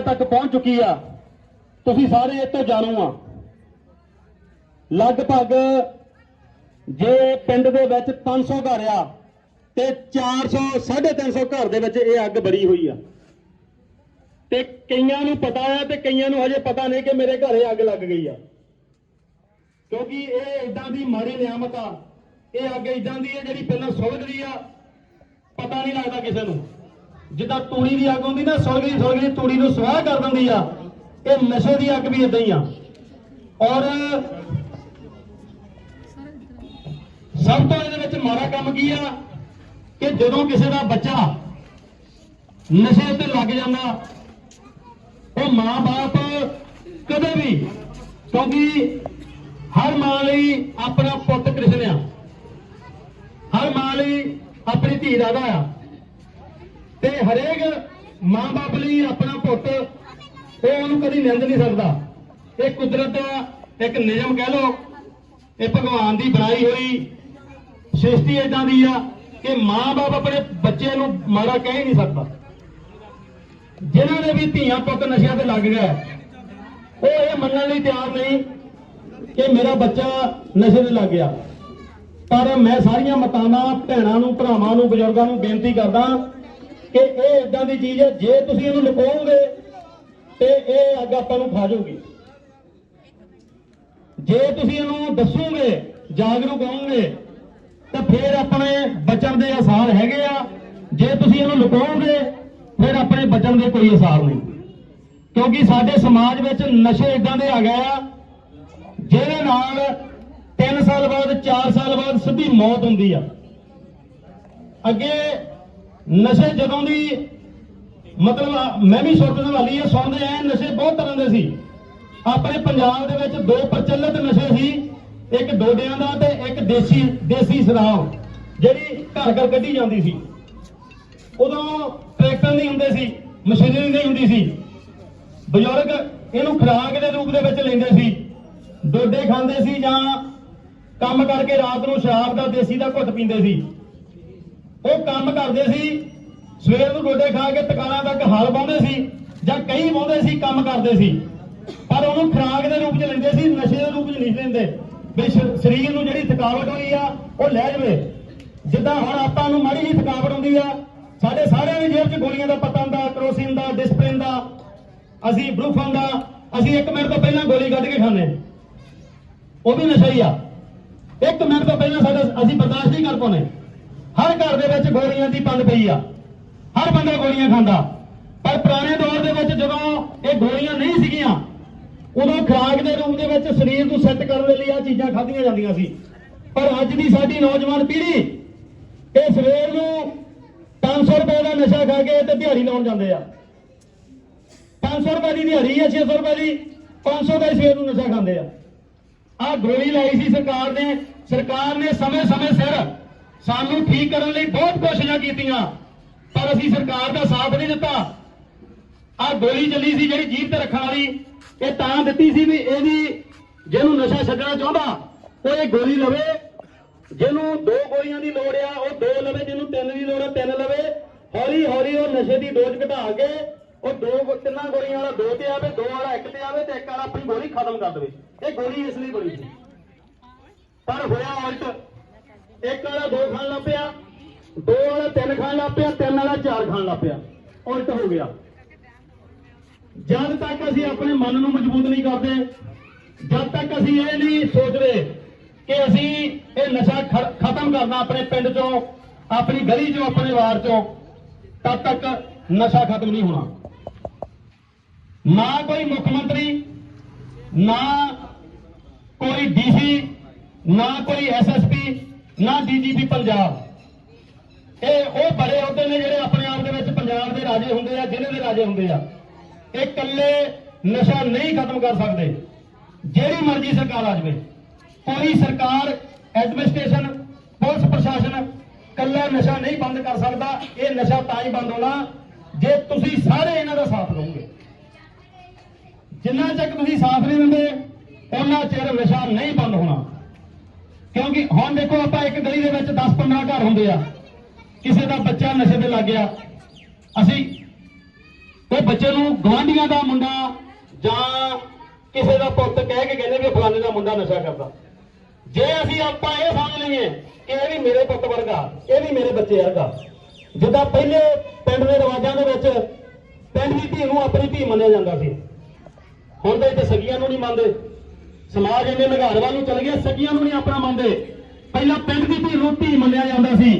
ਤੱਕ ਪਹੁੰਚ ਚੁੱਕੀ ਆ, ਤੁਸੀਂ ਸਾਰੇ ਇਹ ਤੋਂ ਜਾਣੂ ਆ। ਲਗਭਗ ਜੇ ਪਿੰਡ ਦੇ ਵਿੱਚ 500 ਘਰ ਆ ਤੇ 400 350 ਘਰ ਦੇ ਵਿੱਚ ਇਹ ਅੱਗ ਬਰੀ ਹੋਈ ਆ। ਤੇ ਕਈਆਂ ਨੂੰ ਪਤਾ ਆ ਤੇ ਕਈਆਂ ਨੂੰ ਹਜੇ ਪਤਾ ਨਹੀਂ ਕਿ ਮੇਰੇ ਘਰੇ ਅੱਗ ਲੱਗ ਗਈ ਆ। ਕਿਉਂਕਿ ਇਹ ਇਦਾਂ ਦੀ ਮਾੜੀ ਨਿਆਮਤ ਆ। ਇਹ ਅੱਗ ਇਦਾਂ ਦੀ ਹੈ ਜਿਹੜੀ ਪਹਿਲਾਂ ਸੁਲਝ ਰਹੀ ਆ। ਪਤਾ ਨਹੀਂ ਲੱਗਦਾ ਕਿਸੇ ਨੂੰ। ਜਿੱਦਾਂ ਤੂੜੀ ਦੀ ਅੱਗ ਹੁੰਦੀ ਨਾ ਸੁਲਗਦੀ ਸੁਲਗਦੀ ਤੂੜੀ ਨੂੰ ਸਵਾਹ ਕਰ ਦਿੰਦੀ ਆ। ਇਹ ਨਸ਼ੇ ਦੀ ਅੱਗ ਵੀ ਇਦਾਂ ਹੀ ਆ। ਔਰ ਸਭ ਤੋਂ ਇਹਦੇ ਵਿੱਚ ਮਾੜਾ ਕੰਮ ਕੀ ਆ? ਕਿ ਜਦੋਂ ਕਿਸੇ ਦਾ ਬੱਚਾ ਨਸ਼ੇ ਤੇ ਲੱਗ ਜਾਂਦਾ, ਉਹ ਮਾਂ-ਬਾਪ ਕਦੇ ਵੀ, ਕਿਉਂਕਿ ਹਰ ਮਾਂ ਲਈ ਆਪਣਾ ਪੁੱਤ ਕ੍ਰਿਸ਼ਨ ਆ। ਹਰ ਮਾਂ ਲਈ ਆਪਣੀ ਧੀ ਰਾਧਾ ਆ। ਤੇ ਹਰੇਕ ਮਾਂ-ਬਾਪ ਲਈ ਆਪਣਾ ਪੁੱਤ, ਉਹ ਉਹਨੂੰ ਕਦੀ ਨਿੰਦ ਨਹੀਂ ਸਕਦਾ। ਇਹ ਕੁਦਰਤ ਦਾ ਇੱਕ ਨਿਯਮ ਕਹਿ ਲਓ, ਇਹ ਭਗਵਾਨ ਦੀ ਬਣਾਈ ਹੋਈ ਸ੍ਰਿਸ਼ਟੀ ਇਦਾਂ ਦੀ ਆ ਕਿ ਮਾਂ-ਬਾਪ ਆਪਣੇ ਬੱਚੇ ਨੂੰ ਮਾੜਾ ਕਹਿ ਹੀ ਨਹੀਂ ਸਕਦਾ। ਜਿਨ੍ਹਾਂ ਦੇ ਵੀ ਧੀਆਂ ਪੁੱਤ ਨਸ਼ਿਆਂ ਤੇ ਲੱਗ ਗਏ ਉਹ ਇਹ ਮੰਨਣ ਲਈ ਤਿਆਰ ਨਹੀਂ ਕਿ ਮੇਰਾ ਬੱਚਾ ਨਸ਼ੇ ਤੇ ਲੱਗ ਗਿਆ। ਪਰ ਮੈਂ ਸਾਰੀਆਂ ਮਾਤਾਵਾਂ ਭੈਣਾਂ ਨੂੰ, ਭਰਾਵਾਂ ਨੂੰ, ਬਜ਼ੁਰਗਾਂ ਨੂੰ ਬੇਨਤੀ ਕਰਦਾ ਕਿ ਇਹ ਇਦਾਂ ਦੀ ਚੀਜ਼ ਹੈ, ਜੇ ਤੁਸੀਂ ਇਹਨੂੰ ਲੁਕਾਓਗੇ ਤੇ ਇਹ ਅੱਗ ਆਪਾਂ ਨੂੰ ਖਾ ਜਾਊਗੀ। ਜੇ ਤੁਸੀਂ ਇਹਨੂੰ ਦੱਸੋਗੇ, ਜਾਗਰੂਕ ਹੋਵੋਗੇ, ਤਾਂ ਫਿਰ ਆਪਣੇ ਬਚਣ ਦੇ ਆਸਾਰ ਹੈਗੇ ਆ। ਜੇ ਤੁਸੀਂ ਇਹਨੂੰ ਲੁਕਾਓਗੇ, ਫਿਰ ਆਪਣੇ ਬਚਣ ਦੇ ਕੋਈ ਆਸਾਰ ਨਹੀਂ। ਕਿਉਂਕਿ ਸਾਡੇ ਸਮਾਜ ਵਿੱਚ ਨਸ਼ੇ ਇਦਾਂ ਦੇ ਆ ਗਏ ਆ, ਜਿਹਦੇ ਨਾਲ 3 ਸਾਲ ਬਾਅਦ 4 ਸਾਲ ਬਾਅਦ ਸਿੱਧੀ ਮੌਤ ਹੁੰਦੀ ਆ। ਅੱਗੇ ਨਸ਼ੇ ਜਦੋਂ ਦੀ ਮਤਲਬ ਮੈਂ ਵੀ ਸੁਣਨ ਵਾਲੀ ਆ, ਸੁਣਦੇ ਆ ਨਸ਼ੇ ਬਹੁਤ ਤਰ੍ਹਾਂ ਦੇ ਸੀ। ਆਪਣੇ ਪੰਜਾਬ ਦੇ ਵਿੱਚ ਦੋ ਪ੍ਰਚਲਿਤ ਨਸ਼ੇ ਸੀ, ਇੱਕ ਡੋਡਿਆਂ ਦਾ ਤੇ ਇੱਕ ਦੇਸੀ ਦੇਸੀ ਸ਼ਰਾਬ, ਜਿਹੜੀ ਘਰ ਘਰ ਕੱਢੀ ਜਾਂਦੀ ਸੀ। ਉਦੋਂ ਟਰੈਕਟਰ ਨਹੀਂ ਹੁੰਦੇ ਸੀ, ਮਸ਼ੀਨਰੀ ਨਹੀਂ ਹੁੰਦੀ ਸੀ। ਬਜ਼ੁਰਗ ਇਹਨੂੰ ਖੁਰਾਕ ਦੇ ਰੂਪ ਦੇ ਵਿੱਚ ਲੈਂਦੇ ਸੀ। ਡੋਡੇ ਖਾਂਦੇ ਸੀ ਜਾਂ ਕੰਮ ਕਰਕੇ ਰਾਤ ਨੂੰ ਸ਼ਰਾਬ ਦਾ, ਦੇਸੀ ਦਾ ਘੁੱਟ ਪੀਂਦੇ ਸੀ। ਉਹ ਕੰਮ ਕਰਦੇ ਸੀ, ਸਵੇਰ ਨੂੰ ਗੋਡੇ ਖਾ ਕੇ ਤਕਾਲਾਂ ਤੱਕ ਹਲ ਪਾਉਂਦੇ ਸੀ ਜਾਂ ਕਈ ਵਾਉਂਦੇ ਸੀ, ਕੰਮ ਕਰਦੇ ਸੀ। ਪਰ ਉਹਨੂੰ ਖੁਰਾਕ ਦੇ ਰੂਪ 'ਚ ਲੈਂਦੇ ਸੀ, ਨਸ਼ੇ ਦੇ ਰੂਪ 'ਚ ਨਹੀਂ ਲੈਂਦੇ। ਵੀ ਸਰੀਰ ਨੂੰ ਜਿਹੜੀ ਥਕਾਵਟ ਹੋਈ ਆ, ਉਹ ਲੈ ਜਾਵੇ। ਜਿੱਦਾਂ ਹੁਣ ਆਪਾਂ ਨੂੰ ਮਾੜੀ ਜਿਹੀ ਥਕਾਵਟ ਹੁੰਦੀ ਆ, ਸਾਡੇ ਸਾਰਿਆਂ ਦੀ ਜੇਬ 'ਚ ਗੋਲੀਆਂ ਦਾ ਪਤਾ ਹੁੰਦਾ, ਕਰੋਸਿਨ ਦਾ, ਡਿਸਪਲਿਨ ਦਾ। ਅਸੀਂ ਬਰੂਫਨ ਦਾ ਅਸੀਂ 1 ਮਿੰਟ ਤੋਂ ਪਹਿਲਾਂ ਗੋਲੀ ਕੱਢ ਕੇ ਖਾਂਦੇ। ਉਹ ਵੀ ਨਸ਼ਾ ਹੀ ਆ। ਇੱਕ ਮਿੰਟ ਤੋਂ ਪਹਿਲਾਂ ਸਾਡਾ ਅਸੀਂ ਬਰਦਾਸ਼ਤ ਨਹੀਂ ਕਰ ਪਾਉਂਦੇ। ਹਰ ਘਰ ਦੇ ਵਿੱਚ ਗੋਲੀਆਂ ਦੀ ਪੰਡ ਪਈ ਆ। ਹਰ ਬੰਦਾ ਗੋਲੀਆਂ ਖਾਂਦਾ। ਪਰ ਪੁਰਾਣੇ ਦੌਰ ਦੇ ਵਿੱਚ ਜਦੋਂ ਇਹ ਗੋਲੀਆਂ ਨਹੀਂ ਸੀਗੀਆਂ, ਉਦੋਂ ਖੁਰਾਕ ਦੇ ਰੂਪ ਦੇ ਵਿੱਚ ਸਰੀਰ ਨੂੰ ਸੈੱਟ ਕਰਨ ਦੇ ਲਈ ਆ ਚੀਜ਼ਾਂ ਖਾਧੀਆਂ ਜਾਂਦੀਆਂ ਸੀ। ਪਰ ਅੱਜ ਦੀ ਸਾਡੀ ਨੌਜਵਾਨ ਪੀੜ੍ਹੀ, ਇਹ ਸਵੇਰ ਨੂੰ 500 ਰੁਪਏ ਦਾ ਨਸ਼ਾ ਖਾ ਕੇ ਤੇ ਦਿਹਾੜੀ ਲਾਉਣ ਜਾਂਦੇ ਆ। 500 ਰੁਪਏ ਦੀ ਦਿਹਾੜੀ ਹੈ 600 ਰੁਪਏ ਦੀ 500 ਦਾ ਹੀ ਸਵੇਰ ਨੂੰ ਨਸ਼ਾ ਖਾਂਦੇ ਆ। ਆ ਗੋਲੀ ਲਾਈ ਸੀ ਸਰਕਾਰ ਨੇ ਸਰਕਾਰ ਨੇ ਸਮੇਂ-ਸਮੇਂ ਸਿਰ ਸਾਨੂੰ ਠੀਕ ਕਰਨ ਲਈ ਬਹੁਤ ਕੋਸ਼ਿਸ਼ਾਂ ਕੀਤੀਆਂ, ਪਰ ਅਸੀਂ ਸਰਕਾਰ ਦਾ ਸਾਥ ਨਹੀਂ ਦਿੱਤਾ। ਆ ਗੋਲੀ ਚੱਲੀ ਸੀ ਜਿਹੜੀ ਜੀਭ ਤੇ ਰੱਖਣ ਵਾਲੀ, ਇਹ ਤਾਂ ਦਿੱਤੀ ਸੀ ਵੀ ਇਹਦੀ ਜਿਹਨੂੰ ਨਸ਼ਾ ਛੱਡਣਾ ਚਾਹੁੰਦਾ, ਉਹ ਇਹ ਗੋਲੀ ਲਵੇ। ਜਿਹਨੂੰ ਦੋ ਗੋਲੀਆਂ ਦੀ ਲੋੜ ਆ, ਉਹ ਦੋ ਲਵੇ, ਜਿਹਨੂੰ ਤਿੰਨ ਦੀ ਲੋੜ ਆ, ਤਿੰਨ ਲਵੇ। ਹੌਲੀ ਹੌਲੀ ਉਹ ਨਸ਼ੇ ਦੀ ਡੋਜ਼ ਘਟਾ ਕੇ, ਉਹ ਦੋ ਗੋ- ਤਿੰਨਾਂ ਗੋਲੀਆਂ ਵਾਲਾ ਦੋ ਤੇ ਆਵੇ, ਦੋ ਵਾਲਾ ਇੱਕ ਤੇ ਆਵੇ ਤੇ ਇੱਕ ਵਾਲਾ ਆਪਣੀ ਗੋਲੀ ਖਤਮ ਕਰ ਦੇਵੇ। ਇਹ ਗੋਲੀ ਇਸ ਲਈ ਬਣੀ ਸੀ। ਪਰ ਹੋਇਆ ਉਲਟ। ਇੱਕ ਵਾਲਾ ਦੋ ਖਾਣ ਲੱਗ ਪਿਆ, ਦੋ ਵਾਲਾ ਤਿੰਨ ਖਾਣ ਲੱਗ ਪਿਆ, ਤਿੰਨ ਵਾਲਾ ਚਾਰ ਖਾਣ ਲੱਗ ਪਿਆ। ਉਲਟ ਹੋ ਗਿਆ। ਜਦ ਤੱਕ ਅਸੀਂ ਆਪਣੇ ਮਨ ਨੂੰ ਮਜ਼ਬੂਤ ਨਹੀਂ ਕਰਦੇ, ਜਦ ਤੱਕ ਅਸੀਂ ਇਹ ਨਹੀਂ ਸੋਚਦੇ ਕਿ ਅਸੀਂ ਇਹ ਨਸ਼ਾ ਖਤਮ ਕਰਨਾ ਆਪਣੇ ਪਿੰਡ ਚੋਂ, ਆਪਣੀ ਗਲੀ ਚੋਂ, ਆਪਣੇ ਵਾਰ ਚੋਂ, ਤਦ ਤੱਕ ਨਸ਼ਾ ਖਤਮ ਨਹੀਂ ਹੋਣਾ। ਨਾ ਕੋਈ ਮੁੱਖ ਮੰਤਰੀ, ਨਾ ਕੋਈ ਡੀਸੀ, ਨਾ ਕੋਈ ਐਸਐਸਪੀ ਨਾ ਡੀਜੀਪੀ ਪੰਜਾਬ। ਇਹ ਉਹ ਬੜੇ ਅਹੁਦੇ ਨੇ ਜਿਹੜੇ ਆਪਣੇ ਆਪ ਦੇ ਵਿੱਚ ਪੰਜਾਬ ਦੇ ਰਾਜੇ ਹੁੰਦੇ ਆ, ਜ਼ਿਲ੍ਹੇ ਦੇ ਰਾਜੇ ਹੁੰਦੇ ਆ। ਇਹ ਇਕੱਲੇ ਨਸ਼ਾ ਨਹੀਂ ਖਤਮ ਕਰ ਸਕਦੇ। ਜਿਹੜੀ ਮਰਜ਼ੀ ਸਰਕਾਰ ਆ ਜਾਵੇ। ਕੋਈ ਸਰਕਾਰ, ਐਡਮਿਨਿਸਟ੍ਰੇਸ਼ਨ, ਪੁਲਿਸ ਪ੍ਰਸ਼ਾਸਨ ਕੱਲਾ ਨਸ਼ਾ ਨਹੀਂ ਬੰਦ ਕਰ ਸਕਦਾ। ਇਹ ਨਸ਼ਾ ਤਾਂ ਹੀ ਬੰਦ ਹੋਣਾ। ਜੇ ਤੁਸੀਂ ਸਾਰੇ ਇਹਨਾਂ ਦਾ ਸਾਥ ਦਿਓਗੇ ਜਿੰਨਾ ਚਿਰ ਤੁਸੀਂ ਸਾਥ ਨਹੀਂ ਦਿੰਦੇ, ਉਹਨਾਂ ਚਿਰ ਨਸ਼ਾ ਨਹੀਂ ਬੰਦ ਹੋਣਾ। ਕਿਉਂਕਿ ਹੁਣ ਦੇਖੋ ਆਪਾਂ ਇੱਕ ਗਲੀ ਦੇ ਵਿੱਚ 10-15 ਘਰ ਹੁੰਦੇ ਆ। ਕਿਸੇ ਦਾ ਬੱਚਾ ਨਸ਼ੇ ਤੇ ਲੱਗ ਗਿਆ। ਅਸੀਂ ਉਹ ਬੱਚੇ ਨੂੰ ਗਵਾਂਢੀਆਂ ਦਾ ਮੁੰਡਾ ਜਾਂ ਕਿਸੇ ਦਾ ਪੁੱਤ ਕਹਿ ਕੇ ਕਹਿੰਦੇ ਵੀ ਫਲਾਣੇ ਦਾ ਮੁੰਡਾ ਨਸ਼ਾ ਕਰਦਾ। ਜੇ ਅਸੀਂ ਆਪਾਂ ਇਹ ਸਮਝ ਲਈਏ ਕਿ ਇਹ ਵੀ ਮੇਰੇ ਪੁੱਤ ਵਰਗਾ, ਇਹ ਵੀ ਮੇਰੇ ਬੱਚੇ ਵਰਗਾ, ਜਿੱਦਾਂ ਪਹਿਲੇ ਪਿੰਡ ਦੇ ਰਿਵਾਜਾਂ ਦੇ ਵਿੱਚ ਪਿੰਡ ਦੀ ਧੀ ਨੂੰ ਆਪਣੀ ਧੀ ਮੰਨਿਆ ਜਾਂਦਾ ਸੀ। ਹੁਣ ਤਾਂ ਇੱਥੇ ਸਗੀਆਂ ਨੂੰ ਨਹੀਂ ਮੰਨਦੇ। ਸਮਾਜ ਇੰਨੇ ਨਿਘਾਰਵਾਂ ਨੂੰ ਚਲ ਗਿਆ, ਸਗੀਆਂ ਨੂੰ ਨਹੀਂ ਆਪਣਾ ਮੰਨਦੇ। ਪਹਿਲਾਂ ਪਿੰਡ ਦੀ ਧੀ ਨੂੰ ਧੀ ਮੰਨਿਆ ਜਾਂਦਾ ਸੀ।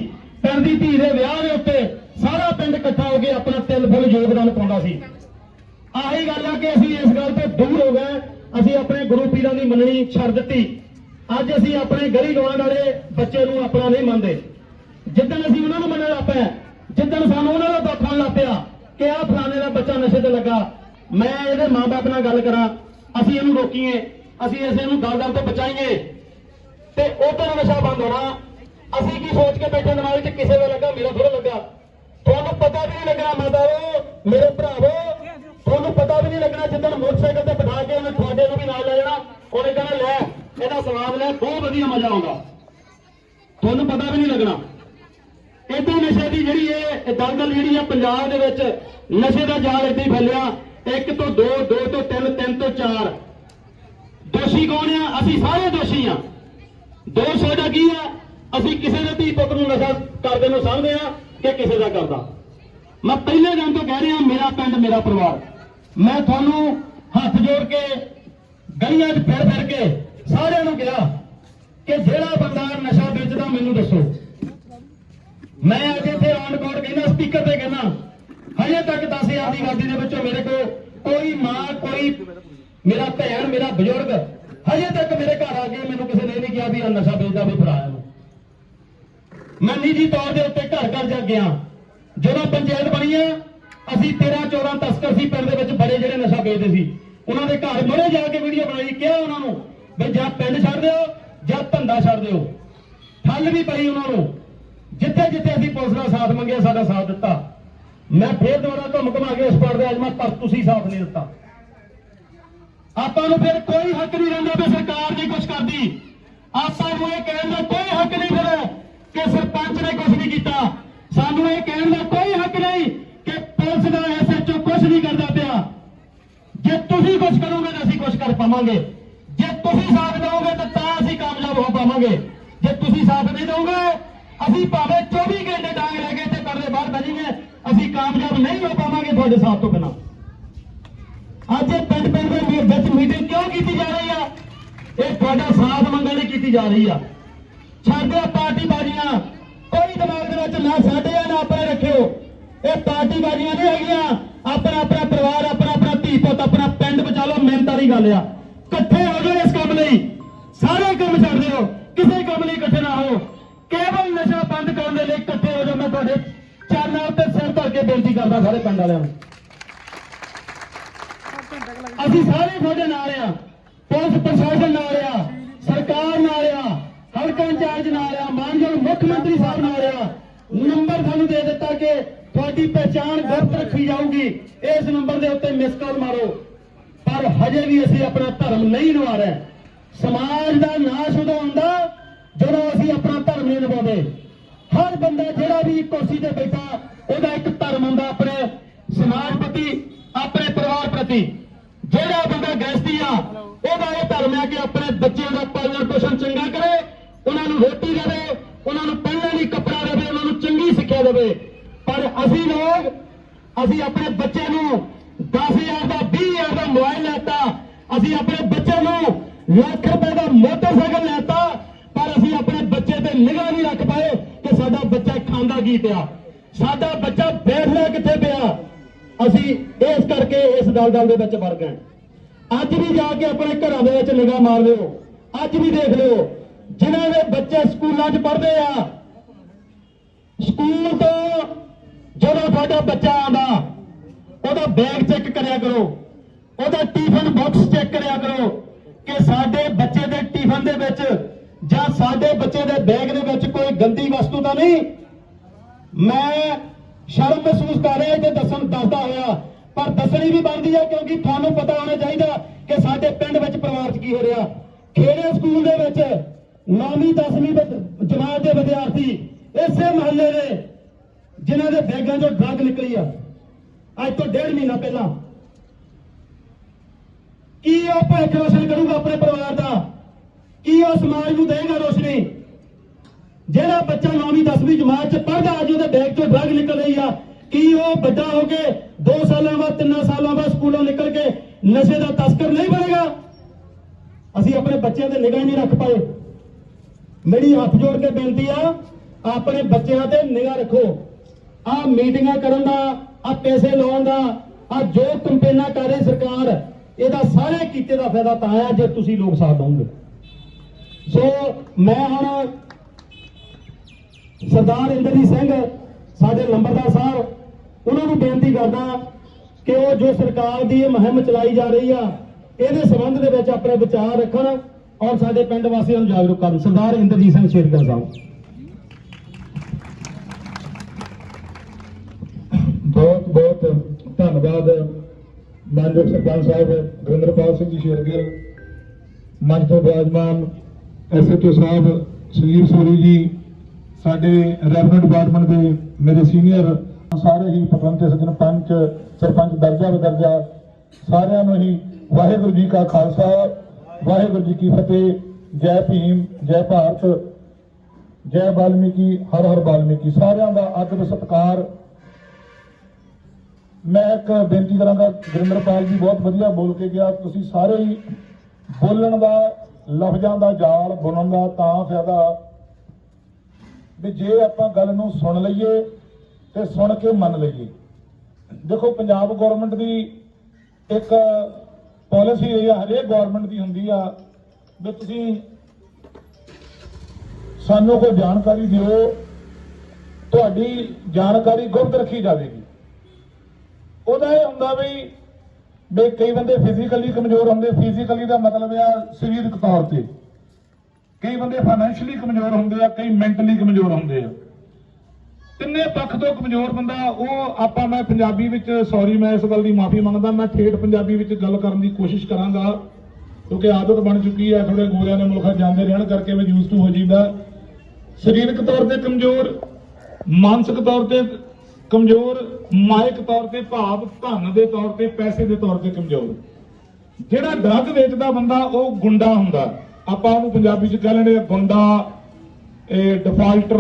ਪਿੰਡ ਦੀ ਧੀ ਦੇ ਵਿਆਹ ਦੇ ਉੱਤੇ ਸਾਰਾ ਪਿੰਡ ਇਕੱਠਾ ਹੋ ਕੇ ਆਪਣਾ ਤਿਲ ਫੁੱਲ ਯੋਗਦਾਨ ਪਾਉਂਦਾ ਸੀ। ਆਹੀ ਗੱਲ ਆ ਕਿ ਅਸੀਂ ਇਸ ਗੱਲ ਤੋਂ ਦੂਰ ਹੋ ਗਏ। ਅਸੀਂ ਆਪਣੇ ਗੁਰੂ ਪੀਰਾਂ ਦੀ ਮੰਨਣੀ ਛੱਡ ਦਿੱਤੀ। ਅੱਜ ਅਸੀਂ ਆਪਣੇ ਗਲੀ ਗਵਾਂਢ ਵਾਲੇ ਬੱਚੇ ਨੂੰ ਆਪਣਾ ਨਹੀਂ ਮੰਨਦੇ। ਜਿੱਦਣ ਅਸੀਂ ਉਹਨਾਂ ਨੂੰ ਮੰਨਣ ਲੱਗ ਪਏ, ਜਿੱਦਣ ਸਾਨੂੰ ਉਹਨਾਂ ਦਾ ਦੁੱਖ ਹੋਣ ਲੱਗ ਕਿ ਆਹ ਫਲਾਣੇ ਦਾ ਬੱਚਾ ਨਸ਼ੇ ਤੇ ਲੱਗਾ, ਮੈਂ ਇਹਦੇ ਮਾਂ-ਬਾਪ ਨਾਲ ਗੱਲ ਕਰਾਂ, ਅਸੀਂ ਇਹਨੂੰ ਰੋਕੀਏ। ਅਸੀਂ ਇਸੇ ਨੂੰ ਦਲ-ਦਲ ਤੋਂ ਬਚਾਈਏ। ਤੇ ਉਧਰ ਨਸ਼ਾ ਬੰਦ ਹੋਣਾ। ਅਸੀਂ ਕੀ ਸੋਚ ਕੇ ਬੈਠੇ ਦਿਮਾਗ 'ਚ ਕਿਸੇ ਦਾ ਲੱਗਾ, ਮੇਰਾ ਥੋੜਾ ਲੱਗਾ। ਤੁਹਾਨੂੰ ਪਤਾ ਵੀ ਨਹੀਂ ਲੱਗਣਾ ਮਾਤਾਓ ਮੇਰੇ ਭਰਾਵੋ ਤੁਹਾਨੂੰ ਪਤਾ ਵੀ ਨਹੀਂ ਲੱਗਣਾ, ਜਿੱਦਣ ਮੋਟਰਸਾਈਕਲ ਤੇ ਬਿਠਾ ਕੇ ਉਹਨੇ ਤੁਹਾਡੇ ਨੂੰ ਵੀ ਨਾਲ ਲੈ ਜਾਣਾ, ਉਹਨੇ ਕਹਿਣਾ, ਲੈ, ਇਹਦਾ ਸਵਾਦ ਲੈ, ਬਹੁਤ ਵਧੀਆ ਮਜ਼ਾ ਆਉਂਦਾ। ਤੁਹਾਨੂੰ ਪਤਾ ਵੀ ਨਹੀਂ ਲੱਗਣਾ। ਇਦਾਂ ਨਸ਼ੇ ਦੀ ਜਿਹੜੀ ਇਹ ਦਲਦਲ ਜਿਹੜੀ ਆ ਪੰਜਾਬ ਦੇ ਵਿੱਚ, ਨਸ਼ੇ ਦਾ ਜਾਲ ਇਦਾਂ ਹੀ ਫੈਲਿਆ। ਇੱਕ ਤੋਂ ਦੋ ਦੋ ਤੋਂ ਤਿੰਨ ਤਿੰਨ ਤੋਂ ਚਾਰ। ਦੋਸ਼ੀ ਕੌਣ ਆ? ਅਸੀਂ ਸਾਰੇ ਦੋਸ਼ੀ ਆ। ਦੋਸ਼ ਸਾਡਾ ਕੀ ਆ? ਅਸੀਂ ਕਿਸੇ ਦੇ ਧੀ ਪੁੱਤ ਨੂੰ ਨਸ਼ਾ ਕਰਦੇ ਨੂੰ ਸਮਝਦੇ ਆ ਕਿ ਕਿਸੇ ਦਾ ਕਰਦਾ। ਮੈਂ ਪਹਿਲੇ ਦਿਨ ਤੋਂ ਕਹਿ ਰਿਹਾ, ਮੇਰਾ ਪਿੰਡ, ਮੇਰਾ ਪਰਿਵਾਰ। ਮੈਂ ਤੁਹਾਨੂੰ ਹੱਥ ਜੋੜ ਕੇ, ਗਲੀਆਂ 'ਚ ਫਿਰ ਫਿਰ ਕੇ ਸਾਰਿਆਂ ਨੂੰ ਕਿਹਾ ਕਿ ਜਿਹੜਾ ਬੰਦਾ ਨਸ਼ਾ ਵੇਚਦਾ, ਮੈਨੂੰ ਦੱਸੋ। ਮੈਂ ਅੱਜ ਇੱਥੇ ਔਨ ਕੋਡ ਕਹਿੰਦਾ ਸਪੀਕਰ ਤੇ ਕਹਿੰਦਾ, ਹਜੇ ਤੱਕ 10000 ਦੀ ਵਰਦੀ ਦੇ ਵਿੱਚੋਂ ਮੇਰੇ ਕੋਲ ਕੋਈ ਮਾਂ, ਕੋਈ ਮੇਰਾ ਭੈਣ, ਮੇਰਾ ਬਜ਼ੁਰਗ, ਹਜੇ ਤੱਕ ਮੇਰੇ ਘਰ ਆ ਕੇ ਮੈਨੂੰ ਕਿਸੇ ਨੇ ਨਹੀਂ ਕਿਹਾ ਵੀ ਇਹ ਨਸ਼ਾ ਵੇਚਦਾ ਵੀ ਭਰਾ ਨੂੰ ਮੈਂ ਨਿੱਜੀ ਤੌਰ ਦੇ ਉੱਤੇ ਘਰ ਘਰ ਜਾ ਗਿਆ। ਜਦੋਂ ਪੰਚਾਇਤ ਬਣੀ ਆ, ਅਸੀਂ 13 14 ਤਸਕਰ ਸੀ ਪਿੰਡ ਦੇ ਵਿੱਚ ਬੜੇ ਜਿਹੜੇ ਨਸ਼ਾ ਵੇਚਦੇ ਸੀ। ਉਹਨਾਂ ਦੇ ਘਰ ਮੜੇ ਜਾ ਕੇ ਵੀਡੀਓ ਬਣਾਈ, ਕਿਹਾ ਉਹਨਾਂ ਨੂੰ ਵੀ ਜਾਂ ਪਿੰਡ ਛੱਡ ਦਿਓ ਜਾਂ ਧੰਦਾ ਛੱਡ ਦਿਓ। ਠੱਲ ਵੀ ਪਈ ਉਹਨਾਂ ਨੂੰ। ਜਿੱਥੇ ਜਿੱਥੇ ਅਸੀਂ ਪੁਲਿਸ ਦਾ ਸਾਥ ਮੰਗਿਆ, ਸਾਡਾ ਸਾਥ ਦਿੱਤਾ। ਮੈਂ ਫੇਰ ਦੁਬਾਰਾ ਘੁੰਮ ਘੁਮਾ ਕੇ ਇਸ ਪਰ ਦੇ ਅੱਜ ਮੈਂ ਪਰ ਤੁਸੀਂ ਸਾਥ ਨਹੀਂ ਦਿੱਤਾ। ਆਪਾਂ ਨੂੰ ਫਿਰ ਕੋਈ ਹੱਕ ਨਹੀਂ ਰਹਿੰਦਾ ਵੀ ਸਰਕਾਰ ਨਹੀਂ ਕੁਝ ਕਰਦੀ। ਆਪਾਂ ਨੂੰ ਇਹ ਕਹਿਣ ਦਾ ਕੋਈ ਹੱਕ ਨਹੀਂ ਫਿਰ ਕਿ ਸਰਪੰਚ ਨੇ ਕੁਝ ਨਹੀਂ ਕੀਤਾ। ਸਾਨੂੰ ਇਹ ਕਹਿਣ ਦਾ ਕੋਈ ਹੱਕ ਨਹੀਂ ਕਿ ਪੁਲਿਸ ਦਾ ਐਸਐਚਓ ਕੁਝ ਨਹੀਂ ਕਰਦਾ ਪਿਆ। ਜੇ ਤੁਸੀਂ ਕੁਝ ਕਰੋਗੇ ਤਾਂ ਅਸੀਂ ਕੁਝ ਕਰ ਪਾਵਾਂਗੇ। ਜੇ ਤੁਸੀਂ ਸਾਥ ਦਿਓਗੇ ਤਾਂ ਤਾਂ ਅਸੀਂ ਕਾਮਯਾਬ ਹੋ ਪਾਵਾਂਗੇ। ਜੇ ਤੁਸੀਂ ਸਾਥ ਨਹੀਂ ਦਿਓਗੇ, ਅਸੀਂ ਭਾਵੇਂ 24 ਘੰਟੇ ਡਾਂਗ ਲੈ ਕੇ ਤੇ ਕਰਦੇ ਬਾਹਰ ਬੈਠੀਏ ਅਸੀਂ ਕਾਮਯਾਬ ਨਹੀਂ ਹੋ ਪਾਵਾਂਗੇ ਤੁਹਾਡੇ ਸਾਥ ਤੋਂ ਬਿਨਾਂ। ਅੱਜ ਇਹ ਪਿੰਡ ਪਿੰਡ ਦੇ ਮੀ- ਵਿੱਚ ਮੀਟਿੰਗ ਕਿਉਂ ਕੀਤੀ ਜਾ ਰਹੀ ਆ? ਇਹ ਤੁਹਾਡਾ ਸਾਥ ਮੰਗਣ ਲਈ ਕੀਤੀ ਜਾ ਰਹੀ ਆ। ਛੱਡ ਦਿਓ ਪਾਰਟੀ ਬਾਜ਼ੀਆਂ। ਕੋਈ ਦਿਮਾਗ ਦੇ ਵਿੱਚ ਨਾ ਸਾਡੇ ਆ, ਨਾ ਆਪਣੇ ਰੱਖਿਓ। ਇਹ ਪਾਰਟੀ ਬਾਜ਼ੀਆਂ ਨਹੀਂ ਹੈਗੀਆਂ। ਆਪਣਾ ਆਪਣਾ ਪਰਿਵਾਰ, ਆਪਣਾ ਆਪਣਾ ਧੀ ਪੁੱਤ, ਆਪਣਾ ਪਿੰਡ ਬਚਾ ਲਓ, ਮਿਹਨਤ ਵਾਲੀ ਗੱਲ ਆ। ਇਕੱਠੇ ਹੋ ਜਾਓ ਇਸ ਕੰਮ ਲਈ। ਸਾਰੇ ਕੰਮ ਛੱਡ ਦਿਓ। ਕਿਸੇ ਕੰਮ ਲਈ ਇਕੱਠੇ ਨਾ ਹੋ। ਕੇਵਲ ਨਸ਼ਾ ਬੰਦ ਕਰਨ ਦੇ ਲਈ ਇਕੱਠੇ ਹੋ ਜਾਓ। ਮੈਂ ਤੁਹਾਡੇ ਚਰਨਾਂ ਉੱਤੇ ਸਿਰ ਧਰ ਕੇ ਬੇਨਤੀ ਕਰਦਾ ਸਾਰੇ ਪਿੰਡ ਵਾਲਿਆਂ ਨੂੰ। ਅਸੀਂ ਸਾਰੇ ਤੁਹਾਡੇ ਨਾਲ ਆ। ਪੁਲਿਸ ਪ੍ਰਸ਼ਾਸਨ ਨਾਲ ਆ, ਸਰਕਾਰ ਨਾਲ ਆ, ਹਲਕਾ ਇੰਚਾਰਜ ਨਾਲ ਆ, ਮਾਨਯੋਗ ਮੁੱਖ ਮੰਤਰੀ ਸਾਹਿਬ ਨਾਲ ਆ। ਨੰਬਰ ਤੁਹਾਨੂੰ ਦੇ ਦਿੱਤਾ ਕਿ ਤੁਹਾਡੀ ਪਹਿਚਾਣ ਗੁਪਤ ਰੱਖੀ ਜਾਊਗੀ। ਇਸ ਨੰਬਰ ਦੇ ਉੱਤੇ ਮਿਸ ਕਾਲ ਮਾਰੋ। ਪਰ ਹਜੇ ਵੀ ਅਸੀਂ ਆਪਣਾ ਧਰਮ ਨਹੀਂ ਨਿਭਾ ਰਹੇ ਸਮਾਜ ਦਾ ਨਾਸ਼ ਉਦੋਂ ਹੁੰਦਾ ਜਦੋਂ ਅਸੀਂ ਆਪਣਾ ਧਰਮ ਨਹੀਂ ਨਿਭਾਉਂਦੇ। ਹਰ ਬੰਦਾ ਜਿਹੜਾ ਵੀ ਕੁਰਸੀ ਤੇ ਬੈਠਾ, ਉਹਦਾ ਇੱਕ ਧਰਮ ਹੁੰਦਾ ਆਪਣੇ ਸਮਾਜ ਪ੍ਰਤੀ, ਆਪਣੇ ਪਰਿਵਾਰ ਪ੍ਰਤੀ। ਜਿਹੜਾ ਬੰਦਾ ਗ੍ਰਸਤੀ ਆ, ਉਹਦਾ ਇਹ ਧਰਮ ਹੈ ਕਿ ਆਪਣੇ ਬੱਚਿਆਂ ਦਾ ਪਾਲਣ ਪੋਸ਼ਣ ਚੰਗਾ ਕਰੇ, ਉਹਨਾਂ ਨੂੰ ਰੋਟੀ ਦੇਵੇ, ਉਹਨਾਂ ਨੂੰ ਪਹਿਲਾਂ ਲਈ ਕੱਪੜਾ ਦੇਵੇ, ਉਹਨਾਂ ਨੂੰ ਚੰਗੀ ਸਿੱਖਿਆ ਦੇਵੇ। ਪਰ ਅਸੀਂ ਲੋਕ, ਅਸੀਂ ਆਪਣੇ ਬੱਚੇ ਨੂੰ 10000 ਦਾ 20000 ਦਾ ਮੋਬਾਈਲ ਲੈਤਾ, ਅਸੀਂ ਆਪਣੇ ਬੱਚੇ ਨੂੰ ਲੱਖ ਰੁਪਏ ਦਾ ਮੋਟਰਸਾਈਕਲ ਲੈਤਾ, ਪਰ ਅਸੀਂ ਆਪਣੇ ਬੱਚੇ ਤੇ ਨਿਗਾਹ ਨਹੀਂ ਰੱਖ ਪਾਏ ਕਿ ਸਾਡਾ ਬੱਚਾ ਖਾਂਦਾ ਕੀ ਪਿਆ। ਸਾਡਾ ਬੱਚਾ ਬੈਠਦਾ ਕਿੱਥੇ ਪਿਆ? ਅਸੀਂ ਇਸ ਕਰਕੇ ਇਸ ਦਲਦਲ ਦੇ ਵਿੱਚ ਵੜ ਗਏ ਅੱਜ ਵੀ ਜਾ ਕੇ ਆਪਣੇ ਘਰਾਂ ਦੇ ਵਿੱਚ ਨਿਗਾਹ ਮਾਰ ਲਿਓ। ਅੱਜ ਵੀ ਦੇਖ ਲਿਓ, ਜਿਨ੍ਹਾਂ ਦੇ ਬੱਚੇ ਸਕੂਲਾਂ 'ਚ ਪੜ੍ਹਦੇ ਆ, ਸਕੂਲ ਤੋਂ ਜਦੋਂ ਤੁਹਾਡਾ ਬੱਚਾ ਆਉਂਦਾ, ਉਹਦਾ ਬੈਗ ਚੈੱਕ ਕਰਿਆ ਕਰੋ, ਉਹਦਾ ਟਿਫਨ ਬਾਕਸ ਚੈੱਕ ਕਰਿਆ ਕਰੋ ਕਿ ਸਾਡੇ ਬੱਚੇ ਦੇ ਟਿਫਨ ਦੇ ਵਿੱਚ ਜਾਂ ਸਾਡੇ ਬੱਚੇ ਦੇ ਬੈਗ ਦੇ ਵਿੱਚ ਕੋਈ ਗੰਦੀ ਵਸਤੂ ਤਾਂ ਨਹੀਂ? ਮੈਂ ਸ਼ਰਮ ਮਹਿਸੂਸ ਕਰ ਰਿਹਾ ਤੇ ਦੱਸਣ ਦੱਸਦਾ ਹੋਇਆ। ਪਰ ਦੱਸਣੀ ਵੀ ਬਣਦੀ ਹੈ ਕਿਉਂਕਿ ਤੁਹਾਨੂੰ ਪਤਾ ਹੋਣਾ ਚਾਹੀਦਾ ਕਿ ਸਾਡੇ ਪਿੰਡ ਵਿੱਚ ਪਰਿਵਾਰ 'ਚ ਕੀ ਹੋ ਰਿਹਾ। ਖੇੜੇ ਸਕੂਲ ਦੇ ਵਿੱਚ 9ਵੀਂ 10ਵੀਂ ਜਮਾਤ ਦੇ ਵਿਦਿਆਰਥੀ ਇਸੇ ਮਹੱਲੇ ਦੇ ਜਿਨ੍ਹਾਂ ਦੇ ਬੈਗਾਂ 'ਚੋਂ ਡਰੱਗ ਨਿਕਲੀ ਆ। ਅੱਜ ਤੋਂ ਡੇਢ ਮਹੀਨਾ ਪਹਿਲਾਂ। ਕੀ ਉਹ ਭਵਿੱਖ ਰੋਸ਼ਨ ਕਰੂਗਾ ਆਪਣੇ ਪਰਿਵਾਰ ਦਾ? ਕੀ ਉਹ ਸਮਾਜ ਨੂੰ ਦੇਗਾ ਰੋਸ਼ਨੀ? ਜਿਹੜਾ ਬੱਚਾ 9ਵੀਂ 10ਵੀਂ ਜਮਾਤ ਚ ਪੜ੍ਹਦਾ, ਅੱਜ ਉਹਦੇ ਬੈਗ ਚੋਂ ਡਰਗ ਨਿਕਲ ਰਹੀ ਆ। ਕੀ ਉਹ ਵੱਡਾ ਹੋ ਕੇ 2 ਸਾਲਾਂ ਬਾਅਦ 3 ਸਾਲਾਂ ਬਾਅਦ ਸਕੂਲੋਂ ਨਿਕਲ ਕੇ ਨਸ਼ੇ ਦਾ ਤਸਕਰ ਨਹੀਂ ਬਣੇਗਾ? ਅਸੀਂ ਆਪਣੇ ਬੱਚਿਆਂ ਤੇ ਨਿਗਾਹ ਨਹੀਂ ਰੱਖ ਪਾਏ। ਮੇਰੀ ਹੱਥ ਜੋੜ ਕੇ ਬੇਨਤੀ ਆ, ਆਪਣੇ ਬੱਚਿਆਂ ਤੇ ਨਿਗਾਹ ਰੱਖੋ। ਆ ਮੀਟਿੰਗਾਂ ਕਰਨ ਦਾ, ਆ ਪੈਸੇ ਲਾਉਣ ਦਾ, ਆ ਜੋ ਕੰਪੇਨਾਂ ਕਰ ਰਹੀ ਸਰਕਾਰ, ਇਹਦਾ ਸਾਰੇ ਕੀਤੇ ਦਾ ਫਾਇਦਾ ਤਾਂ ਆ, ਜੇ ਤੁਸੀਂ ਲੋਕ ਸਾਥ ਦਿਓਗੇ ਸੋ ਮੈਂ ਹੁਣ ਸਰਦਾਰ ਇੰਦਰਜੀਤ ਸਿੰਘ, ਸਾਡੇ ਲੰਬਰਦਾਰ ਸਾਹਿਬ, ਉਹਨਾਂ ਨੂੰ ਬੇਨਤੀ ਕਰਦਾ ਕਿ ਉਹ ਜੋ ਸਰਕਾਰ ਦੀ ਇਹ ਮੁਹਿੰਮ ਚਲਾਈ ਜਾ ਰਹੀ ਆ, ਇਹਦੇ ਸੰਬੰਧ ਦੇ ਵਿੱਚ ਆਪਣੇ ਵਿਚਾਰ ਰੱਖਣ ਔਰ ਸਾਡੇ ਪਿੰਡ ਵਾਸੀਆਂ ਨੂੰ ਜਾਗਰੂਕ ਕਰਨ। ਸਰਦਾਰ ਇੰਦਰਜੀਤ ਸਿੰਘ ਸ਼ੇਰਗਰ ਸਾਹਿਬ। ਬਹੁਤ ਬਹੁਤ ਧੰਨਵਾਦ ਮਾਨਯੋਗ ਸਰਪੰਚ ਸਾਹਿਬ, ਗੁਰਿੰਦਰਪਾਲ ਸਿੰਘ ਜੀ ਸ਼ੇਰਗਰ ਮੰਚ ਤੋਂ ਬਿਰਾਜਮਾਨ ਐਸਐਚਓ ਸਾਹਿਬ, ਸੁਨੀਲ ਸੂਰੀ ਜੀ ਸਾਡੇ ਰੈਵਨਿਊ ਡਿਪਾਰਟਮੈਂਟ ਦੇ ਮੇਰੇ ਸੀਨੀਅਰ ਸਾਰੇ ਹੀ ਪਤਵੰਤੇ ਸੱਜਣ ਪੰਚ, ਸਰਪੰਚ ਦਰਜਾ ਬਦਰਜਾ, ਸਾਰਿਆਂ ਨੂੰ ਹੀ ਵਾਹਿਗੁਰੂ ਜੀ ਕਾ ਖਾਲਸਾ, ਵਾਹਿਗੁਰੂ ਜੀ ਕੀ ਫਤਿਹ, ਜੈ ਭੀਮ, ਜੈ ਭਾਰਤ, ਜੈ ਵਾਲਮੀਕੀ, ਹਰ ਹਰ ਵਾਲਮੀਕੀ। ਸਾਰਿਆਂ ਦਾ ਆਦਰ ਸਤਿਕਾਰ। ਮੈਂ ਇੱਕ ਬੇਨਤੀ ਕਰਾਂਗਾ, ਗੁਰਿੰਦਰਪਾਲ ਜੀ, ਬਹੁਤ ਵਧੀਆ ਬੋਲ ਕੇ ਗਿਆ। ਤੁਸੀਂ ਸਾਰੇ ਹੀ ਬੋਲਣ ਦਾ, ਲਫ਼ਜ਼ਾਂ ਦਾ ਜਾਲ ਬੁਣਨ ਦਾ ਤਾਂ ਫਾਇਦਾ ਵੀ ਜੇ ਆਪਾਂ ਗੱਲ ਨੂੰ ਸੁਣ ਲਈਏ ਤੇ ਸੁਣ ਕੇ ਮੰਨ ਲਈਏ। ਦੇਖੋ, ਪੰਜਾਬ ਗਵਰਨਮੈਂਟ ਦੀ ਇੱਕ ਪਾਲਿਸੀ ਰਹੀ ਆ, ਹਰੇਕ ਗਵਰਨਮੈਂਟ ਦੀ ਹੁੰਦੀ ਆ ਵੀ ਤੁਸੀਂ ਸਾਨੂੰ ਕੋਈ ਜਾਣਕਾਰੀ ਦਿਓ, ਤੁਹਾਡੀ ਜਾਣਕਾਰੀ ਗੁਪਤ ਰੱਖੀ ਜਾਵੇਗੀ। ਉਹਦਾ ਇਹ ਹੁੰਦਾ ਵੀ ਵੀ ਕਈ ਬੰਦੇ ਫਿਜ਼ੀਕਲੀ ਕਮਜ਼ੋਰ ਹੁੰਦੇ ਫਿਜ਼ੀਕਲੀ ਦਾ ਮਤਲਬ ਆ ਸਰੀਰਕ ਤੌਰ ਤੇ। ਕਈ ਬੰਦੇ ਫਾਈਨੈਂਸ਼ੀਅਲੀ ਕਮਜ਼ੋਰ ਹੁੰਦੇ ਆ, ਕਈ ਮੈਂਟਲੀ ਕਮਜ਼ੋਰ ਹੁੰਦੇ ਆ। ਤਿੰਨੇ ਪੱਖ ਤੋਂ ਕਮਜ਼ੋਰ ਬੰਦਾ, ਉਹ ਆਪਾਂ ਮੈਂ ਪੰਜਾਬੀ ਵਿੱਚ ਸੌਰੀ ਮੈਂ ਇਸ ਗੱਲ ਦੀ ਮਾਫੀ ਮੰਗਦਾ, ਮੈਂ ਠੇਠ ਪੰਜਾਬੀ ਵਿੱਚ ਗੱਲ ਕਰਨ ਦੀ ਕੋਸ਼ਿਸ਼ ਕਰਾਂਗਾ, ਕਿਉਂਕਿ ਆਦਤ ਬਣ ਚੁੱਕੀ ਹੈ ਥੋੜੇ ਗੋਰਿਆਂ ਦੇ ਮੁਲਕਾਂ ਜਾਂਦੇ ਰਹਿਣ ਕਰਕੇ ਮੈਂ ਯੂਜ਼ ਟੂ ਹੋ ਜੀਦਾ ਸਰੀਰਕ ਤੌਰ ਤੇ ਕਮਜ਼ੋਰ, ਮਾਨਸਿਕ ਤੌਰ ਤੇ ਕਮਜ਼ੋਰ, ਮਾਇਕ ਤੌਰ ਤੇ ਭਾਵ, ਧਨ ਦੇ ਤੌਰ ਤੇ ਪੈਸੇ ਦੇ ਤੌਰ ਤੇ ਕਮਜ਼ੋਰ। ਜਿਹੜਾ ਡਰੱਗ ਵੇਚਦਾ ਬੰਦਾ, ਉਹ ਗੁੰਡਾ ਹੁੰਦਾ। ਆਪਾਂ ਉਹਨੂੰ ਪੰਜਾਬੀ ਚ ਕਹਿ ਲੈਂਦੇ ਗੁੰਡਾ, ਇਹ ਡਿਫਾਲਟਰ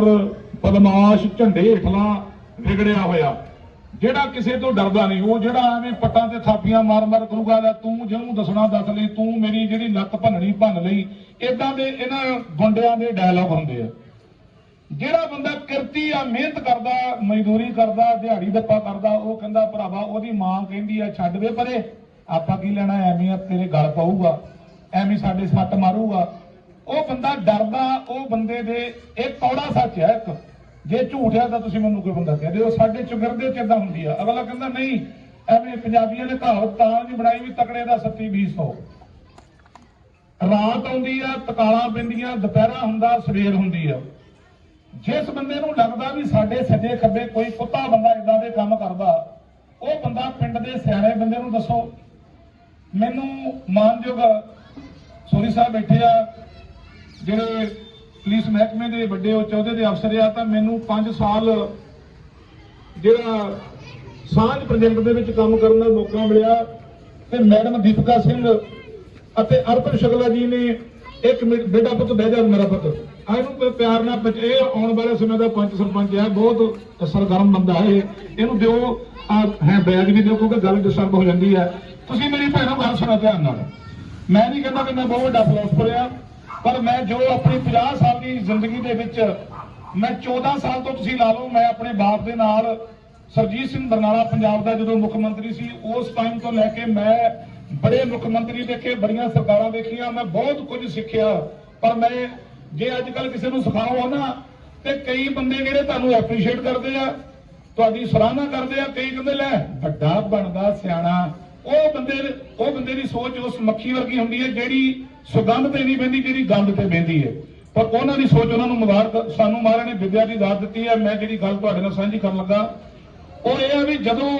ਬਦਮਾਸ਼, ਝੰਡੇ ਹੇਠਲਾ ਵਿਗੜਿਆ ਹੋਇਆ। ਜਿਹੜਾ ਕਿਸੇ ਤੋਂ ਡਰਦਾ ਨਹੀਂ, ਉਹ ਜਿਹੜਾ ਐਵੇਂ ਪੱਟਾਂ ਤੇ ਥਾਪੀਆਂ ਮਾਰ-ਮਾਰ ਕਰੂਗਾ ਲੈ ਤੂੰ ਜਿਹਨੂੰ ਦੱਸਣਾ ਦੱਸ ਲਈ, ਤੂੰ ਮੇਰੀ ਜਿਹੜੀ ਲੱਤ ਭੰਨਣੀ ਭੰਨ ਲਈ ਇਦਾਂ ਦੇ ਇਹਨਾਂ ਗੁੰਡਿਆਂ ਦੇ ਡਾਇਲੌਗ ਹੁੰਦੇ ਆ। ਜਿਹੜਾ ਬੰਦਾ ਕਿਰਤੀ ਆ ਮਿਹਨਤ ਕਰਦਾ, ਮਜ਼ਦੂਰੀ ਕਰਦਾ, ਦਿਹਾੜੀ ਦੱਪਾ ਕਰਦਾ, ਉਹ ਕਹਿੰਦਾ, ਭਰਾਵਾ, ਉਹਦੀ ਮਾਂ ਕਹਿੰਦੀ ਆ, ਛੱਡ ਦੇ ਪਰੇ, ਆਪਾਂ ਕੀ ਲੈਣਾ, ਐਵੇਂ ਤੇਰੇ ਗਲ ਪਾਊਗਾ। ਐਵੇਂ ਸਾਡੇ ਸੱਟ ਮਾਰੂਗਾ। ਉਹ ਬੰਦਾ ਡਰਦਾ, ਉਹ ਬੰਦੇ ਦੇ ਇਹ ਕੌੜਾ ਸੱਚ ਹੈ ਇੱਕ। ਜੇ ਝੂਠ ਹੈ ਤਾਂ ਤੁਸੀਂ ਮੈਨੂੰ ਕੋਈ ਬੰਦਾ ਕਹਿ ਦਿਓ, ਸਾਡੇ ਚੁਗਰਦੇ ਚ ਹੁੰਦੀ ਆ। ਅਗਲਾ ਕਹਿੰਦਾ, ਨਹੀਂ, ਐਵੇਂ ਪੰਜਾਬੀਆਂ ਨੇ ਕਹਾਵਤ ਤਾਂ ਨਹੀਂ ਬਣਾਈ ਵੀ ਤਕੜੇ ਦਾ ਸੱਤੀ 200 ਰਾਤ ਆਉਂਦੀ ਆ, ਤਕਾਲਾਂ ਪੈਂਦੀਆਂ, ਦੁਪਹਿਰਾ ਹੁੰਦਾ, ਸਵੇਰ ਹੁੰਦੀ ਆ। ਜਿਸ ਬੰਦੇ ਨੂੰ ਲੱਗਦਾ ਵੀ ਸਾਡੇ ਸੱਜੇ ਖੱਬੇ ਕੋਈ ਕੁੱਤਾ ਬੰਦਾ ਇਦਾਂ ਦੇ ਕੰਮ ਕਰਦਾ, ਉਹ ਬੰਦਾ ਪਿੰਡ ਦੇ ਸਿਆਣੇ ਬੰਦੇ ਨੂੰ ਦੱਸੋ। ਮੈਨੂੰ ਮਾਨਯੋਗ ਸੋਰੀ ਸਾਹਿਬ ਬੈਠੇ ਆ, ਜਿਹੜੇ ਪੁਲਿਸ ਮਹਿਕਮੇ ਦੇ ਵੱਡੇ ਉਹ ਚੌਧੇ ਦੇ ਅਫਸਰ ਆ, ਤਾਂ ਮੈਨੂੰ 5 ਸਾਲ ਜਿਹੜਾ ਸਾਂਝ ਪ੍ਰੋਜੈਕਟ ਦੇ ਵਿੱਚ ਕੰਮ ਕਰਨ ਦਾ ਮੌਕਾ ਮਿਲਿਆ ਤੇ ਮੈਡਮ ਦੀਪਕਾ ਸਿੰਘ ਅਤੇ ਅਰਪਨ ਸ਼ੁਕਲਾ ਜੀ ਨੇ ਇੱਕ ਮਿੰਟ ਬੇਟਾ ਪੁੱਤ ਬਹਿ ਜਾ, ਮੇਰਾ ਪੁੱਤ। ਆ ਇਹਨੂੰ ਪਿਆਰ ਨਾਲ ਇਹ ਆਉਣ ਵਾਲੇ ਸਮੇਂ ਦਾ ਪੰਚ ਸਰਪੰਚ ਹੈ ਬਹੁਤ ਸਰਗਰਮ ਬੰਦਾ ਹੈ ਇਹਨੂੰ ਦਿਓ, ਆ, ਹੈ, ਬੈਗ ਵੀ ਦਿਓ, ਕਿਉਂਕਿ ਗੱਲ ਡਿਸਟਰਬ ਹੋ ਜਾਂਦੀ ਹੈ ਤੁਸੀਂ ਮੇਰੀ ਭੈਣਾਂ ਗੱਲ ਸੁਣੋ ਧਿਆਨ ਨਾਲ। ਮੈਂ ਨਹੀਂ ਕਹਿੰਦਾ ਕਿ ਮੈਂ ਬਹੁਤ ਵੱਡਾ ਫਿਲਾਸਫਰ ਆ ਪਰ ਮੈਂ ਜੋ ਆਪਣੀ 50 ਸਾਲ ਦੀ ਜ਼ਿੰਦਗੀ ਦੇ ਵਿੱਚ ਮੈਂ 14 ਸਾਲ ਤੋਂ ਤੁਸੀਂ ਲਾ ਲਓ, ਮੈਂ ਆਪਣੇ ਬਾਪ ਦੇ ਨਾਲ ਸਰਜੀਤ ਸਿੰਘ ਬਰਨਾਲਾ, ਪੰਜਾਬ ਦਾ ਜਦੋਂ ਮੁੱਖ ਮੰਤਰੀ ਸੀ, ਉਸ ਟਾਈਮ ਤੋਂ ਲੈ ਕੇ ਮੈਂ ਬੜੇ ਮੁੱਖ ਮੰਤਰੀ ਦੇਖੇ, ਬੜੀਆਂ ਸਰਕਾਰਾਂ ਦੇਖੀਆਂ, ਮੈਂ ਬਹੁਤ ਕੁਝ ਸਿੱਖਿਆ। ਪਰ ਮੈਂ ਜੇ ਅੱਜ ਕੱਲ ਕਿਸੇ ਨੂੰ ਸਿਖਾਓ ਨਾ, ਤੇ ਕਈ ਬੰਦੇ ਜਿਹੜੇ ਤੁਹਾਨੂੰ ਐਪਰੀਸ਼ੀਏਟ ਕਰਦੇ ਆ, ਤੁਹਾਡੀ ਸਰਾਹਨਾ ਕਰਦੇ ਆ, ਕਈ ਕਹਿੰਦੇ ਲੈ ਵੱਡਾ ਬਣਦਾ ਸਿਆਣਾ। ਉਹ ਬੰਦੇ ਉਹ ਬੰਦੇ ਦੀ ਸੋਚ ਉਸ ਮੱਖੀ ਵਰਗੀ ਹੁੰਦੀ ਹੈ ਜਿਹੜੀ ਸੁਗੰਧ ਤੇ ਨਹੀਂ ਬਹਿੰਦੀ, ਜਿਹੜੀ ਗੰਧ ਤੇ ਬਹਿੰਦੀ ਹੈ। ਪਰ ਉਹਨਾਂ ਦੀ ਸੋਚ ਉਹਨਾਂ ਨੂੰ ਮੁਬਾਰਕ ਸਾਨੂੰ ਮਹਾਰਾਜ ਨੇ ਵਿਦਿਆ ਦੀ ਦਾਤ ਦਿੱਤੀ ਹੈ। ਮੈਂ ਜਿਹੜੀ ਗੱਲ ਤੁਹਾਡੇ ਨਾਲ ਸਾਂਝੀ ਕਰਨ ਲੱਗਾ, ਉਹ ਇਹ ਹੈ ਵੀ ਜਦੋਂ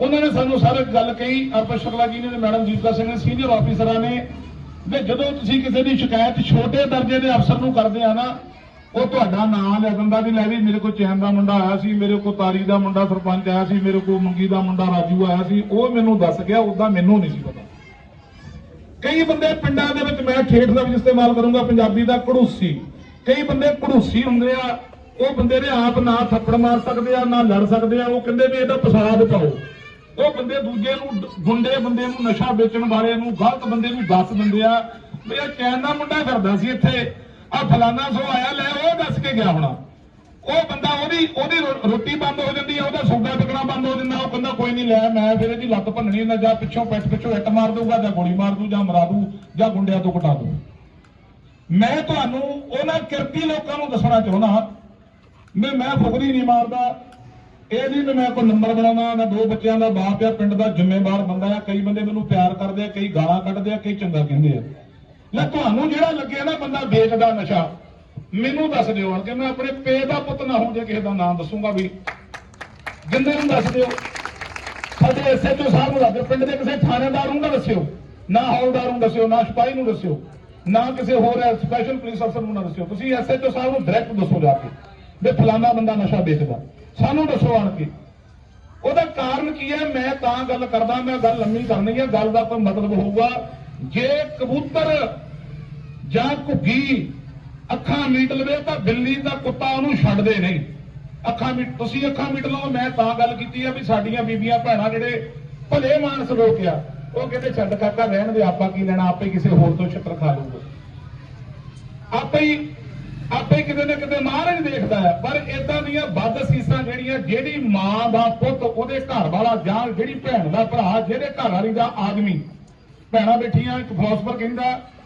ਉਹਨਾਂ ਨੇ ਸਾਨੂੰ ਸਾਰੇ ਗੱਲ ਕਹੀ ਅਰਪਨ ਸ਼ੁਕਲਾ ਜੀ ਨੇ ਤੇ ਮੈਡਮ ਜੀਤਕਾ ਸਿੰਘ ਨੇ, ਸੀਨੀਅਰ ਆਫੀਸਰਾਂ ਨੇ, ਵੀ ਜਦੋਂ ਤੁਸੀਂ ਕਿਸੇ ਦੀ ਸ਼ਿਕਾਇਤ ਛੋਟੇ ਦਰਜੇ ਦੇ ਅਫਸਰ ਨੂੰ ਕਰਦੇ ਆ ਨਾ ਉਹ ਤੁਹਾਡਾ ਨਾਮ ਲੈ ਦਿੰਦਾ ਵੀ ਲੈ ਵੀ ਮੇਰੇ ਕੋਲ ਚੈਨ ਦਾ ਮੁੰਡਾ ਆਇਆ ਸੀ, ਮੇਰੇ ਕੋਲ ਤਾਰੀ ਦਾ ਮੁੰਡਾ ਸਰਪੰਚ ਆਇਆ ਸੀ, ਮੇਰੇ ਕੋਲ ਮੰਗੀ ਦਾ ਮੁੰਡਾ ਰਾਜੂ ਆਇਆ ਸੀ, ਉਹ ਮੈਨੂੰ ਦੱਸ ਗਿਆ ਉਦਾਂ ਮੈਨੂੰ ਨਹੀਂ ਸੀ ਪਤਾ। ਕਈ ਬੰਦੇ ਪਿੰਡਾਂ ਦੇ ਵਿੱਚ ਮੈਂ ਠੇਠ ਦਾ ਵੀ ਇਸਤੇਮਾਲ ਕਰੂੰਗਾ, ਪੰਜਾਬੀ ਦਾ ਘੜੂਸੀ। ਕਈ ਬੰਦੇ ਘੜੂਸੀ ਹੁੰਦੇ ਆ, ਉਹ ਬੰਦੇ ਨੇ ਆਪ ਨਾ ਥੱਪੜ ਮਾਰ ਸਕਦੇ ਆ, ਨਾ ਲੜ ਸਕਦੇ ਆ, ਉਹ ਕਹਿੰਦੇ ਵੀ ਇਹਦਾ ਫਸਾਦ ਪਾਓ। ਉਹ ਬੰਦੇ ਦੂਜੇ ਨੂੰ ਗੁੰਡੇ ਬੰਦੇ ਨੂੰ ਨਸ਼ਾ ਵੇਚਣ ਵਾਲੇ ਨੂੰ, ਗਲਤ ਬੰਦੇ ਨੂੰ ਦੱਸ ਦਿੰਦੇ ਆ, ਵੀ ਇਹ ਚੈਨ ਦਾ ਮੁੰਡਾ ਕਰਦਾ ਸੀ ਇੱਥੇ। ਆ ਫਲਾਨਾ ਸੋ ਆਇਆ, ਲੈ ਉਹ ਦੱਸ ਕੇ ਗਿਆ ਹੋਣਾ। ਉਹ ਬੰਦਾ ਉਹਦੀ ਉਹਦੀ ਰੋਟੀ ਬੰਦ ਹੋ ਜਾਂਦੀ ਹੈ ਉਹਦਾ ਸੌਦਾ ਵਿਕਣਾ ਬੰਦ ਹੋ ਜਾਂਦਾ, ਉਹ ਕਹਿੰਦਾ ਕੋਈ ਨਹੀਂ ਲੈ, ਮੈਂ ਫਿਰ ਇਹਦੀ ਲੱਤ ਭੰਨਣੀ ਨਾ ਜਾਂ ਪਿੱਛੋਂ ਪਿੱਛ ਪਿੱਛੋਂ ਇੱਟ ਮਾਰ ਦੂੰਗਾ ਜਾਂ ਗੋਲੀ ਮਾਰ ਦੂ ਜਾਂ ਮਰਾ ਦੂ ਜਾਂ ਗੁੰਡਿਆਂ ਤੋਂ ਕਟਾ ਦੂ ਮੈਂ ਤੁਹਾਨੂੰ ਉਹਨਾਂ ਕਿਰਤੀ ਲੋਕਾਂ ਨੂੰ ਦੱਸਣਾ ਚਾਹੁੰਦਾ ਮੈਂ ਮੈਂ ਫੁਕਰੀ ਨਹੀਂ ਮਾਰਦਾ। ਇਹ ਨਹੀਂ ਵੀ ਮੈਂ ਕੋਈ ਨੰਬਰ ਬਣਾਉਣਾ ਮੈਂ ਦੋ ਬੱਚਿਆਂ ਦਾ ਬਾਪ ਆ, ਪਿੰਡ ਦਾ ਜ਼ਿੰਮੇਵਾਰ ਬੰਦਾ ਆ, ਕਈ ਬੰਦੇ ਮੈਨੂੰ ਪਿਆਰ ਕਰਦੇ ਆ, ਕਈ ਗਾਲਾਂ ਕੱਢਦੇ ਆ, ਕਈ ਚੰਗਾ ਕਹਿੰਦੇ ਆ। ਲੈ ਤੁਹਾਨੂੰ ਜਿਹੜਾ ਲੱਗਿਆ ਨਾ ਬੰਦਾ ਵੇਚਦਾ ਨਸ਼ਾ, ਮੈਨੂੰ ਦੱਸ ਦਿਓ ਕਿ ਮੈਂ ਆਪਣੇ ਪੇ ਦਾ ਪੁੱਤ ਨਾ ਹੋਂ ਜੇ ਕਿਸੇ ਦਾ ਨਾਮ ਦੱਸੂਗਾ ਵੀ। ਜਿੰਦੇ ਨੂੰ ਦੱਸ ਦਿਓ। ਸਾਡੇ ਐਸਐਚਓ ਸਾਹਿਬ ਨੂੰ ਦੱਸ ਪਿੰਡ ਦੇ ਕਿਸੇ ਥਾਣੇਦਾਰ ਨੂੰ ਨਾ ਦੱਸਿਓ। ਨਾ ਹੌਲਦਾਰ ਨੂੰ ਦੱਸਿਓ, ਨਾ ਸਿਪਾਹੀ ਨੂੰ ਦੱਸਿਓ। ਨਾ ਕਿਸੇ ਹੋਰ ਸਪੈਸ਼ਲ ਪੁਲਿਸ ਅਫਸਰ ਨੂੰ ਨਾ ਦੱਸਿਓ। ਤੁਸੀਂ ਐਸਐਚਓ ਸਾਹਿਬ ਨੂੰ ਡਾਇਰੈਕਟ ਦੱਸੋ ਜਾ ਕੇ ਵੀ ਫਲਾਣਾ ਬੰਦਾ ਨਸ਼ਾ ਵੇਚਦਾ। ਸਾਨੂੰ ਦੱਸੋ ਆਣ ਕੇ। ਉਹਦਾ ਕਾਰਨ ਕੀ ਹੈ ਮੈਂ ਤਾਂ ਗੱਲ ਕਰਦਾ, ਮੈਂ ਗੱਲ ਲੰਮੀ ਕਰਨੀ ਹੈ ਗੱਲ ਦਾ ਕੋਈ ਮਤਲਬ ਹੋਊਗਾ। ਜੇ ਕਬੂਤਰ, ਜਾਂ ਘੁੱਗੀ ਅੱਖਾਂ ਮੀਟ ਲਵੇ ਤਾਂ ਬਿੱਲੀ ਦਾ ਕੁੱਤਾ ਉਹਨੂੰ ਛੱਡਦੇ ਨਹੀਂ। ਅੱਖਾਂ ਮੀਟ, ਤੁਸੀਂ ਅੱਖਾਂ ਮੀਟ ਲਓ, ਮੈਂ ਤਾਂ ਗੱਲ ਕੀਤੀ ਆ ਵੀ ਸਾਡੀਆਂ ਬੀਬੀਆਂ ਭੈਣਾਂ ਜਿਹੜੇ ਭਲੇ ਮਾਨਸ ਲੋਕ ਆ, ਉਹ ਕਹਿੰਦੇ ਛੱਡ ਕਾਕਾ, ਰਹਿਣ ਦੇ, ਆਪਾਂ ਕੀ ਲੈਣਾ, ਆਪੇ ਕਿਸੇ ਹੋਰ ਤੋਂ ਛਿੱਤਰ ਖਾ ਲੂਗਾ ਆਪੇ ਹੀ, ਆਪੇ ਕਿਤੇ ਨਾ ਕਿਤੇ ਮਹਾਰਾਜ ਦੇਖਦਾ ਹੈ, ਪਰ ਇਦਾਂ ਦੀਆਂ ਵੱਧ ਸੀਸਾਂ ਜਿਹੜੀਆਂ, ਜਿਹੜੀ ਮਾਂ ਦਾ ਪੁੱਤ ਉਹਦੇ ਘਰ ਵਾਲਾ ਜਾਂ ਜਿਹੜੀ ਭੈਣ ਦਾ ਭਰਾ ਜਿਹੜੇ ਘਰ ਵਾਲੀ ਦਾ ਆਦਮੀ ਭੈਣਾਂ ਬੈਠੀਆਂ ਇੱਕ ਫਿਲਾਸਫਰ ਕਹਿੰਦਾ